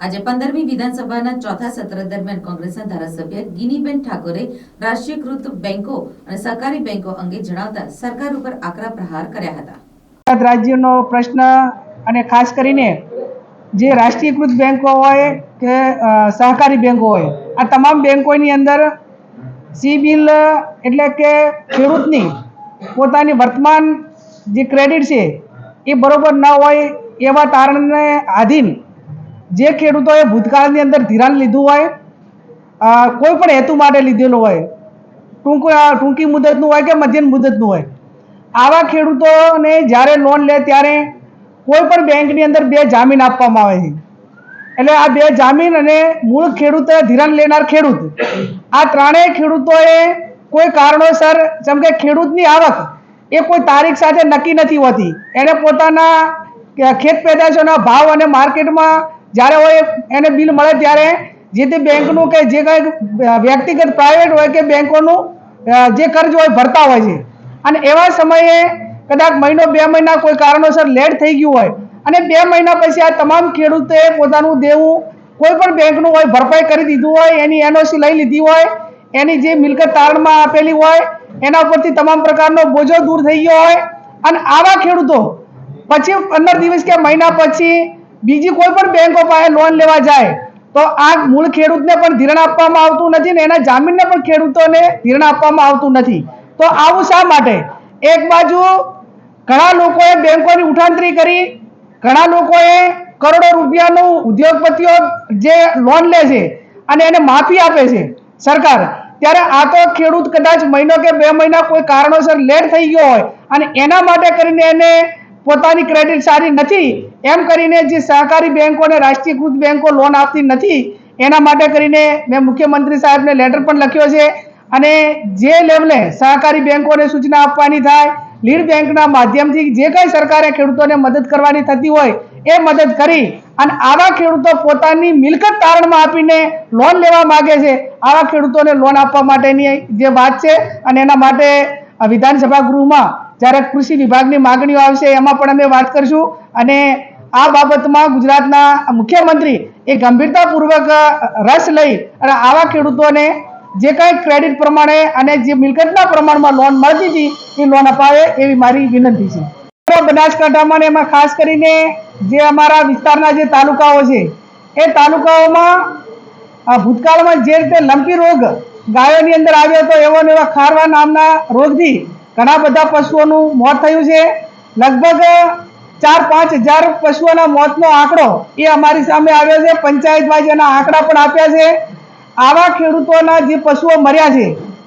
આજે પંદરમી વિધાનસભાના ચોથા સત્ર દરમિયાન કોંગ્રેસના ધારાસભ્ય ગિનીબેન ઠાકોરે રાષ્ટ્રીયકૃત બેંકો અને સહકારી બેંકો અંગે જણાવતા સરકાર ઉપર આકરા પ્રહાર કર્યા હતા. ગુજરાત રાજ્યનો પ્રશ્ન અને ખાસ કરીને જે રાષ્ટ્રીયકૃત બેંકો હોય કે સહકારી બેંકો હોય, આ તમામ બેંકોની અંદર સિબિલ એટલે કે ખેડૂતની પોતાની વર્તમાન જે ક્રેડિટ છે એ બરોબર ન હોય એવા તારણને આધીન જે ખેડૂતોએ ભૂતકાળની અંદર ધિરાણ લીધું હોય કોઈ પણ હેતુ માટે લીધેલું હોય, ટૂંક ટૂંકી મુદતનું હોય કે મધ્યમ મુદતનું હોય, આવા ખેડૂતોને જ્યારે લોન લે ત્યારે કોઈ પણ બેંકની અંદર બે જામીન આપવામાં આવે છે. એટલે આ બે જામીન અને મૂળ ખેડૂત ધિરાણ લેનાર ખેડૂત, આ ત્રણેય ખેડૂતોએ કોઈ કારણોસર, જેમ કે ખેડૂતની આવક, એ કોઈ તારીખ સાથે નક્કી નથી હોતી. એને પોતાના ખેત પેદાશોના ભાવ અને માર્કેટમાં જ્યારે હોય એને બિલ મળે ત્યારે જે તે બેંકનું કે જે કંઈક વ્યક્તિગત પ્રાઇવેટ હોય કે બેંકોનું જે કર્જ હોય ભરતા હોય છે. અને એવા સમયે કદાચ મહિનો, બે મહિના કોઈ કારણોસર લેટ થઈ ગયું હોય અને બે મહિના પછી આ તમામ ખેડૂતે પોતાનું દેવું કોઈ પણ બેંકનું હોય, ભરપાઈ કરી દીધું હોય, એની એનઓસી લઈ લીધી હોય, એની જે મિલકત તારણમાં આપેલી હોય, એના ઉપરથી તમામ પ્રકારનો બોજો દૂર થઈ ગયો હોય. અને આવા ખેડૂતો પછી પંદર દિવસ કે મહિના પછી બીજી કોઈ પણ બેંકો પાસે લોન લેવા જાય, તો આ મૂળ ખેડૂતને પણ ધિરણ આપવામાં આવતું નથી ને એના જામીનને પણ ખેડૂતોને ધિરણ આપવામાં આવતું નથી. તો આવું શા માટે? એક બાજુ ઘણા લોકોએ બેંકોની ઉઠાંતરી કરી, ઘણા લોકોએ કરોડો રૂપિયાનું ઉદ્યોગપતિઓ જે લોન લે છે અને એને માફી આપે છે સરકાર. ત્યારે આ તો ખેડૂત કદાચ મહિનો કે બે મહિના કોઈ કારણોસર લેટ થઈ ગયો હોય અને એના માટે કરીને એને પોતાની ક્રેડિટ સારી નથી, એમ કરીને જે સહકારી બેન્કોને રાષ્ટ્રીયકૃત બેંકો લોન આપતી નથી, એના માટે કરીને મેં મુખ્યમંત્રી સાહેબને લેટર પણ લખ્યો છે. અને જે લેવલે સહકારી બેંકોને સૂચના આપવાની થાય લીડ બેંકના માધ્યમથી જે કંઈ સરકારે ખેડૂતોને મદદ કરવાની થતી હોય, એ મદદ કરી અને આવા ખેડૂતો પોતાની મિલકત તારણમાં આપીને લોન લેવા માગે છે, આવા ખેડૂતોને લોન આપવા માટેની જે વાત છે અને એના માટે વિધાનસભા ગૃહમાં જ્યારે કૃષિ વિભાગની માગણીઓ આવશે, એમાં પણ અમે વાત કરશું. અને આ બાબતમાં ગુજરાતના મુખ્યમંત્રી એ ગંભીરતાપૂર્વક રસ લઈ અને આવા ખેડૂતોને જે કંઈ ક્રેડિટ પ્રમાણે અને જે મિલકતના પ્રમાણમાં લોન મળતી હતી, એ લોન અપાવે એવી મારી વિનંતી છે. બનાસકાંઠામાં ને એમાં ખાસ કરીને જે અમારા વિસ્તારના જે તાલુકાઓ છે, એ તાલુકાઓમાં ભૂતકાળમાં જે રીતે લંપી રોગ ગાયોની અંદર આવ્યો હતો, એવો ને એવા ખારવા નામના રોગથી ઘણા બધા પશુઓનું મોત થયું છે. લગભગ ચાર પાંચ હજાર પશુઓના મોતનો આંકડો એ અમારી સામે આવ્યો છે. પંચાયતમાં એના આંકડા પણ આપ્યા છે. આવા ખેડૂતોના જે પશુઓ મર્યા છે,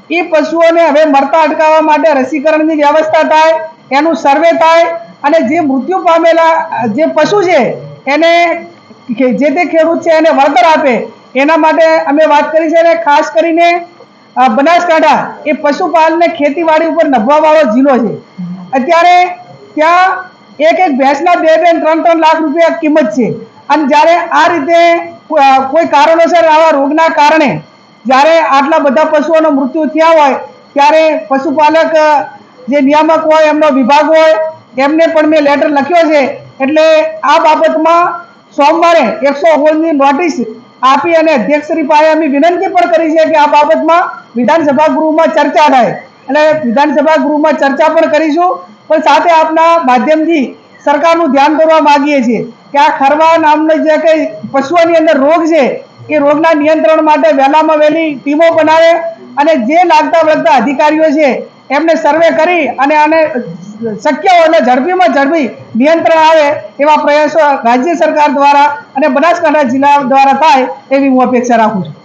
એ પશુઓને હવે મરતા અટકાવવા માટે રસીકરણની વ્યવસ્થા થાય, એનું સર્વે થાય અને જે મૃત્યુ પામેલા, જે પશુ છે, એને જે તે ખેડૂત છે એને વળતર આપે. એના માટે અમે વાત કરી છે અને ખાસ કરીને બનાસકાંઠા એ પશુપાલન ને ખેતીવાડી ઉપર નભવાવાળો જિલ્લો છે. અત્યારે ત્યાં એક એક ભેંસના બે બે ત્રણ ત્રણ લાખ રૂપિયા કિંમત છે. અને જ્યારે આ રીતે કોઈ કારણોસર આવા રોગના કારણે જ્યારે આટલા બધા પશુઓનો મૃત્યુ થયા હોય, ત્યારે પશુપાલક જે નિયામક હોય, એમનો વિભાગ હોય, એમને પણ મેં લેટર લખ્યો છે. એટલે આ બાબતમાં સોમવારે એકસો હોળની નોટિસ આપી અને અધ્યક્ષશ્રી પાસે અમે વિનંતી પણ કરી છે કે આ બાબતમાં વિધાનસભા ગૃહમાં ચર્ચા થાય. અને વિધાનસભા ગૃહમાં ચર્ચા પણ કરીશું. પણ સાથે આપના માધ્યમથી સરકારનું ધ્યાન દોરવા માંગીએ છીએ કે આ ખરવા નામનો જે કંઈ પશુઓની અંદર રોગ છે, એ રોગના નિયંત્રણ માટે વહેલામાં વહેલી ટીમો બનાવે અને જે લાગતા વળગતા અધિકારીઓ છે, એમને સર્વે કરી અને આને શક્ય હોય અને ઝડપીમાં ઝડપી નિયંત્રણ આવે એવા પ્રયાસો રાજ્ય સરકાર દ્વારા અને બનાસકાંઠા જિલ્લા દ્વારા થાય એવી હું અપેક્ષા રાખું છું.